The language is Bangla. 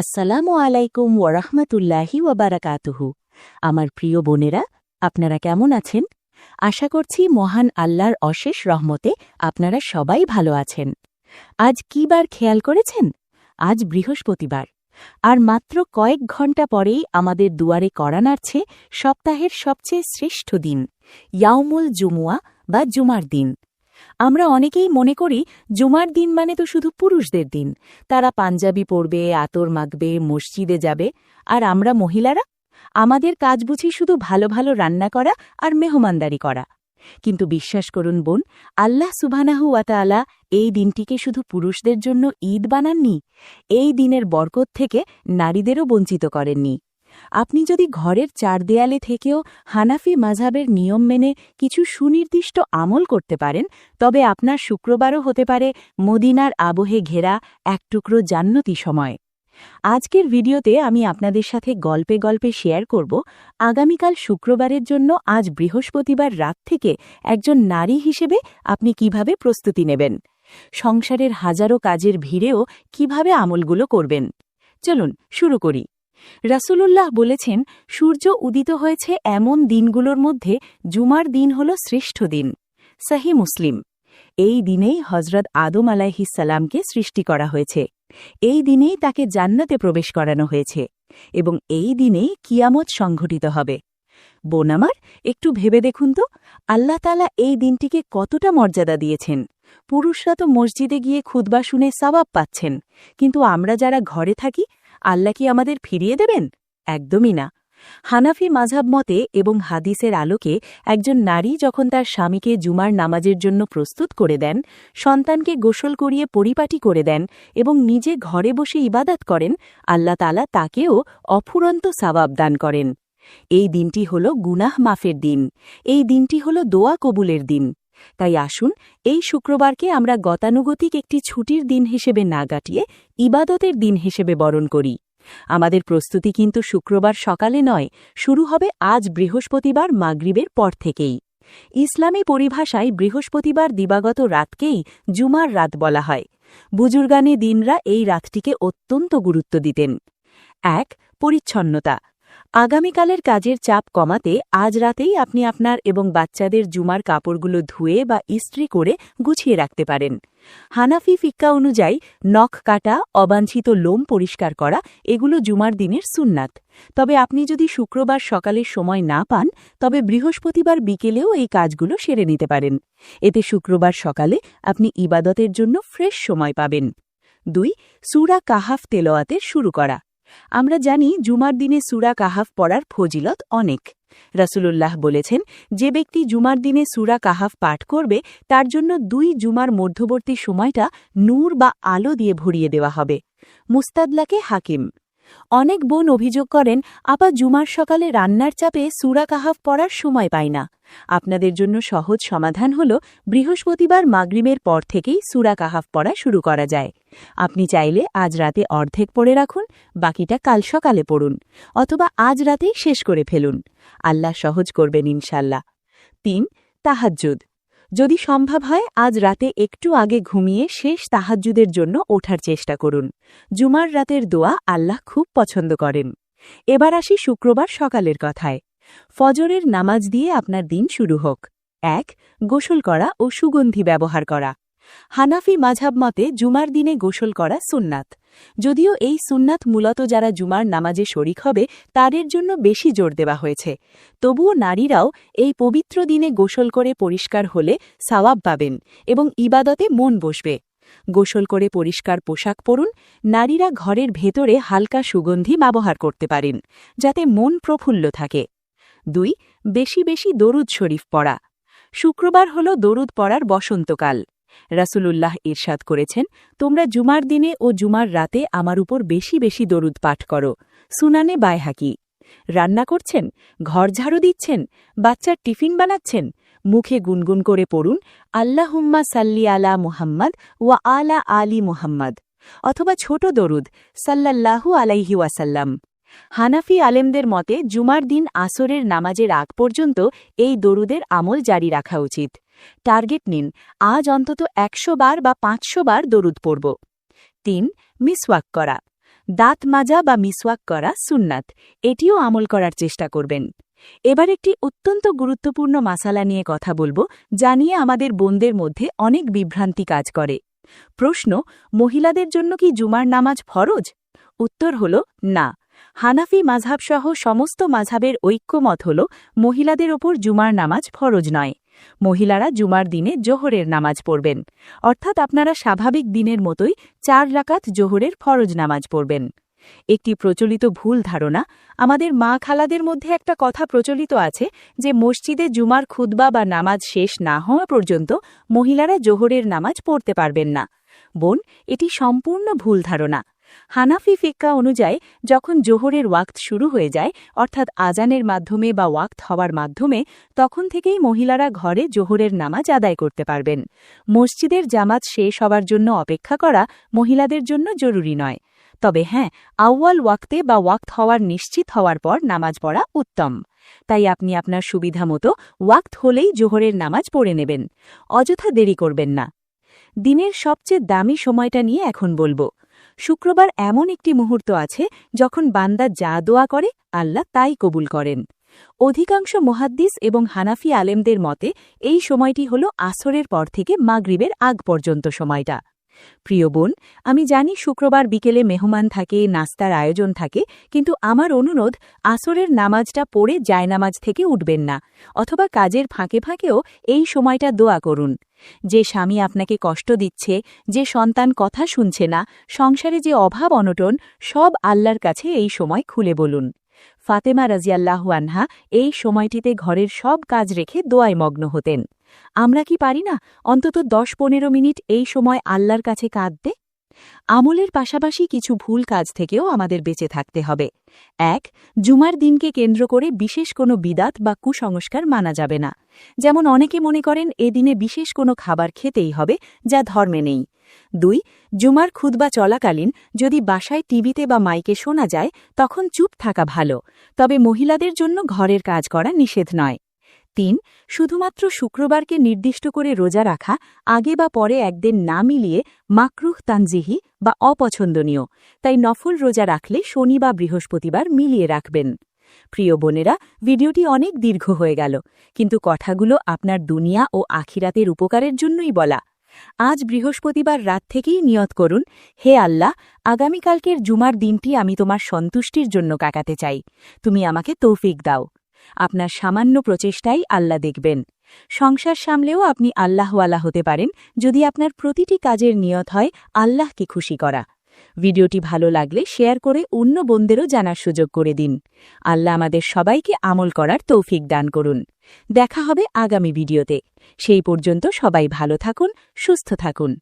আসসালামু আলাইকুম ওরহমতুল্লাহি ওয়াবারাকাতুহু আমার প্রিয় বোনেরা, আপনারা কেমন আছেন? আশা করছি মহান আল্লাহর অশেষ রহমতে আপনারা সবাই ভালো আছেন। আজ কি বার খেয়াল করেছেন? আজ বৃহস্পতিবার। আর মাত্র কয়েক ঘণ্টা পরেই আমাদের দুয়ারে করা নাড়ছে সপ্তাহের সবচেয়ে শ্রেষ্ঠ দিন, ইয়াউমুল জুমুয়া বা জুমার দিন। আমরা অনেকেই মনে করি জুমার দিন মানে তো শুধু পুরুষদের দিন। তারা পাঞ্জাবি পরবে, আতর মাখবে, মসজিদে যাবে। আর আমরা মহিলারা? আমাদের কাজ বুঝি শুধু ভালো ভালো রান্না করা আর মেহমানদারি করা। কিন্তু বিশ্বাস করুন বোন, আল্লাহ সুবহানাহু ওয়াতালা এই দিনটিকে শুধু পুরুষদের জন্য ঈদ বানাননি, এই দিনের বরকত থেকে নারীদেরও বঞ্চিত করেননি। আপনি যদি ঘরের চার দেয়ালে থেকেও হানাফি মাঝাবের নিয়ম মেনে কিছু সুনির্দিষ্ট আমল করতে পারেন, তবে আপনার শুক্রবারও হতে পারে মদিনার আবহে ঘেরা এক টুকরো জান্নতি সময়। আজকের ভিডিওতে আমি আপনাদের সাথে গল্পে গল্পে শেয়ার করব, আগামীকাল শুক্রবারের জন্য আজ বৃহস্পতিবার রাত থেকে একজন নারী হিসেবে আপনি কীভাবে প্রস্তুতি নেবেন, সংসারের হাজারো কাজের ভিড়েও কীভাবে আমলগুলো করবেন। চলুন, শুরু করি। রাসূলুল্লাহ বলেছেন, সূর্য উদিত হয়েছে এমন দিনগুলোর মধ্যে, জুমার দিন হল শ্রেষ্ঠ দিন। সাহি মুসলিম। এই দিনেই হজরত আদম আলাইহিসাল্লামকে সৃষ্টি করা হয়েছে। এই দিনেই তাকে জান্নাতে প্রবেশ করানো হয়েছে এবং এই দিনেই কিয়ামত সংঘটিত হবে। বোন আমার, একটু ভেবে দেখুন তো, আল্লাহ তালা এই দিনটিকে কতটা মর্যাদা দিয়েছেন। পুরুষরা তো মসজিদে গিয়ে খুদবা শুনে সবাব পাচ্ছেন, কিন্তু আমরা যারা ঘরে থাকি আল্লাহ কি আমাদের ফিরিয়ে দেবেন? একদমই না। হানাফি মাঝাব মতে এবং হাদিসের আলোকে একজন নারী যখন তার স্বামীকে জুমার নামাজের জন্য প্রস্তুত করে দেন, সন্তানকে গোসল করিয়ে পরিপাটি করে দেন এবং নিজে ঘরে বসে ইবাদাত করেন, আল্লাহ তালা তাকেও অফুরন্ত সাবাব দান করেন। এই দিনটি হল গুনাহ মাফের দিন। এই দিনটি হল দোয়া কবুলের দিন। তাই আসুন, এই শুক্রবারকে আমরা গতানুগতিক একটি ছুটির দিন হিসেবে না গাটিয়ে ইবাদতের দিন হিসেবে বরণ করি। আমাদের প্রস্তুতি কিন্তু শুক্রবার সকালে নয়, শুরু হবে আজ বৃহস্পতিবার মাগরিবের পর থেকেই। ইসলামী পরিভাষায় বৃহস্পতিবার দিবাগত রাতকেই জুমার রাত বলা হয়। বুজুর্গানে দিনরা এই রাতটিকে অত্যন্ত গুরুত্ব দিতেন। এক, পরিচ্ছন্নতা। আগামীকালের কাজের চাপ কমাতে আজ রাতেই আপনি আপনার এবং বাচ্চাদের জুমার কাপড়গুলো ধুয়ে বা ইস্ত্রি করে গুছিয়ে রাখতে পারেন। হানাফি ফিক্কা অনুযায়ী নখ কাটা, অবাঞ্ছিত লোম পরিষ্কার করা, এগুলো জুমার দিনের সুন্নাত। তবে আপনি যদি শুক্রবার সকালের সময় না পান, তবে বৃহস্পতিবার বিকেলেও এই কাজগুলো সেরে নিতে পারেন। এতে শুক্রবার সকালে আপনি ইবাদতের জন্য ফ্রেশ সময় পাবেন। দুই, সুরা কাহাফ তেলোয়াতের শুরু করা। আমরা জানি জুমার দিনে সুরা কাহাফ পড়ার ফজিলত অনেক। রাসুলুল্লাহ বলেছেন, যে ব্যক্তি জুমার দিনে সুরা কাহাফ পাঠ করবে, তার জন্য দুই জুমার মধ্যবর্তী সময়টা নূর বা আলো দিয়ে ভরিয়ে দেওয়া হবে। মুস্তাদলাকে হাকিম। অনেক বোন অভিযোগ করেন, আপা জুমার সকালে রান্নার চাপে সুরা কাহাফ পড়ার সময় পায় না। আপনাদের জন্য সহজ সমাধান হল, বৃহস্পতিবার মাগরিমের পর থেকেই সুরা কাহাফ পড়া শুরু করা যায়। আপনি চাইলে আজ রাতে অর্ধেক পড়ে রাখুন, বাকিটা কাল সকালে পড়ুন, অথবা আজ রাতেই শেষ করে ফেলুন। আল্লাহ সহজ করবেন ইনশাল্লাহ তিন, তাহাজ্জুদ। যদি সম্ভব হয়, আজ রাতে একটু আগে ঘুমিয়ে শেষ তাহাজ্জুদের জন্য ওঠার চেষ্টা করুন। জুমার রাতের দোয়া আল্লাহ খুব পছন্দ করেন। এবার আসি শুক্রবার সকালের কথায়। ফজরের নামাজ দিয়ে আপনার দিন শুরু হোক। এক, গোসল করা ও সুগন্ধি ব্যবহার করা। হানাফি মাঝাব মতে জুমার দিনে গোসল করা সুন্নাত। যদিও এই সুন্নাত মূলত যারা জুমার নামাজে শরিক হবে, তাদের জন্য বেশি জোর দেওয়া হয়েছে। তবুও নারীরাও এই পবিত্র দিনে গোসল করে পরিষ্কার হলে সাওয়াব পাবেন এবং ইবাদতে মন বসবে। গোসল করে পরিষ্কার পোশাক পরুন, নারীরা ঘরের ভেতরে হালকা সুগন্ধি ব্যবহার করতে পারেন, যাতে মন প্রফুল্ল থাকে। দুই, বেশি বেশি দরুদ শরীফ পড়া। শুক্রবার হল দরুদ পড়ার বসন্তকাল। রাসূলুল্লাহ ইরশাদ করেছেন, তোমরা জুমার দিনে ও জুমার রাতে আমার উপর বেশি বেশি দরুদ পাঠ করো। সুনানে বায়হাকি রান্না করছেন? ঘর ঝাড়ু দিচ্ছেন? বাচ্চার টিফিন বানাচ্ছেন? মুখে গুনগুন করে পড়ুন, আল্লাহুম্মা সাল্লি আলা মুহাম্মদ ওয়া আলা আলী মুহাম্মদ। অথবা ছোট দরুদ, সাল্লাল্লাহু আলাইহি ওয়াসাল্লাম। হানাফি আলেমদের মতে, জুমার দিন আসরের নামাজের আগ পর্যন্ত এই দরুদের আমল জারি রাখা উচিত। টার্গেট নিন, আজ অন্তত একশো বার বা পাঁচশো বার দরুদ পড়ব। তিন, মিসওয়াক করা। দাঁত মাজা বা মিসওয়াক করা সুন্নাত, এটিও আমল করার চেষ্টা করবেন। এবার একটি অত্যন্ত গুরুত্বপূর্ণ মাসালা নিয়ে কথা বলব, যা নিয়ে আমাদের বোনদের মধ্যে অনেক বিভ্রান্তি কাজ করে। প্রশ্ন, মহিলাদের জন্য কি জুমার নামাজ ফরজ? উত্তর হল, না। হানাফি মাঝহাবসহ সমস্ত মাঝহাবের ঐক্যমত হল মহিলাদের ওপর জুমার নামাজ ফরজ নয়। মহিলারা জুমার দিনে জোহরের নামাজ পড়বেন। অর্থাৎ আপনারা স্বাভাবিক দিনের মতোই চার রাকাত জোহরের ফরজ নামাজ পড়বেন। একটি প্রচলিত ভুল ধারণা, আমাদের মা খালাদের মধ্যে একটা কথা প্রচলিত আছে যে মসজিদে জুমার খুতবা বা নামাজ শেষ না হওয়া পর্যন্ত মহিলারা জোহরের নামাজ পড়তে পারবেন না। বোন, এটি সম্পূর্ণ ভুল ধারণা। হানাফি ফিক্কা অনুযায়ী, যখন জোহরের ওয়াক্ত শুরু হয়ে যায়, অর্থাৎ আজানের মাধ্যমে বা ওয়াক্ত হওয়ার মাধ্যমে, তখন থেকেই মহিলারা ঘরে জোহরের নামাজ আদায় করতে পারবেন। মসজিদের জামাত শেষ হওয়ার জন্য অপেক্ষা করা মহিলাদের জন্য জরুরি নয়। তবে হ্যাঁ আউয়াল ওয়াক্তে বা ওয়াক্ত হওয়ার নিশ্চিত হওয়ার পর নামাজ পড়া উত্তম। তাই আপনি আপনার সুবিধা মতো ওয়াক্ত হলেই জোহরের নামাজ পড়ে নেবেন। অযথা দেরি করবেন না। দিনের সবচেয়ে দামি সময়টা নিয়ে এখন বলব। শুক্রবার এমন একটি মুহূর্ত আছে যখন বান্দা যা দোয়া করে, আল্লাহ তাই কবুল করেন। অধিকাংশ মোহাদ্দিস এবং হানাফি আলেমদের মতে, এই সময়টি হল আসরের পর থেকে মাগরিবের আগ পর্যন্ত সময়টা। প্রিয় বোন, আমি জানি শুক্রবার বিকেলে মেহমান থাকে, নাস্তার আয়োজন থাকে, কিন্তু আমার অনুরোধ, আসরের নামাজটা পড়ে জায়নামাজ থেকে উঠবেন না, অথবা কাজের ফাঁকে ফাঁকেও এই সময়টা দোয়া করুন। যে স্বামী আপনাকে কষ্ট দিচ্ছে, যে সন্তান কথা শুনছে না, সংসারে যে অভাব অনটন, সব আল্লাহর কাছে এই সময় খুলে বলুন। ফাতেমা রাজিয়াল্লাহু আনহা এই সময়টিতে ঘরের সব কাজ রেখে দোয়ায় মগ্ন হতেন। আমরা কি পারি না? অন্তত দশ পনেরো মিনিট এই সময় আল্লাহর কাছে কাঁদতে আমলের পাশাপাশি কিছু ভুল কাজ থেকেও আমাদের বেঁচে থাকতে হবে। এক, জুমার দিনকে কেন্দ্র করে বিশেষ কোনো বিদাত বা কুসংস্কার মানা যাবে না। যেমন অনেকে মনে করেন, এ দিনে বিশেষ কোনো খাবার খেতেই হবে যা ধর্মে নেই। দুই, জুমার খুদবা চলাকালীন যদি বাসায় টিভিতে বা মাইকে শোনা যায়, তখন চুপ থাকা ভালো। তবে মহিলাদের জন্য ঘরের কাজ করা নিষেধ নয়। তিন, শুধুমাত্র শুক্রবারকে নির্দিষ্ট করে রোজা রাখা, আগে বা পরে একদিন না মিলিয়ে মাকরুহ, তানজিহি বা অপছন্দনীয়। তাই নফল রোজা রাখলে শনি বা বৃহস্পতিবার মিলিয়ে রাখবেন। প্রিয় বোনেরা, ভিডিওটি অনেক দীর্ঘ হয়ে গেল, কিন্তু কথাগুলো আপনার দুনিয়া ও আখিরাতের উপকারের জন্যই বলা। আজ বৃহস্পতিবার রাত থেকেই নিয়ত করুন, হে আল্লাহ, আগামীকালকের জুমার দিনটি আমি তোমার সন্তুষ্টির জন্য কাকাতে চাই। তুমি আমাকে তৌফিক দাও। আপনার সামান্য প্রচেষ্টাই আল্লাহ দেখবেন। সংসার সামলেও আপনি আল্লাহওয়ালা হতে পারেন, যদি আপনার প্রতিটি কাজের নিয়ত হয় আল্লাহকে খুশি করা। ভিডিওটি ভালো লাগলে শেয়ার করে অন্য বোনদেরও জানার সুযোগ করে দিন। আল্লাহ আমাদের সবাইকে আমল করার তৌফিক দান করুন। দেখা হবে আগামী ভিডিওতে। সেই পর্যন্ত সবাই ভালো থাকুন, সুস্থ থাকুন।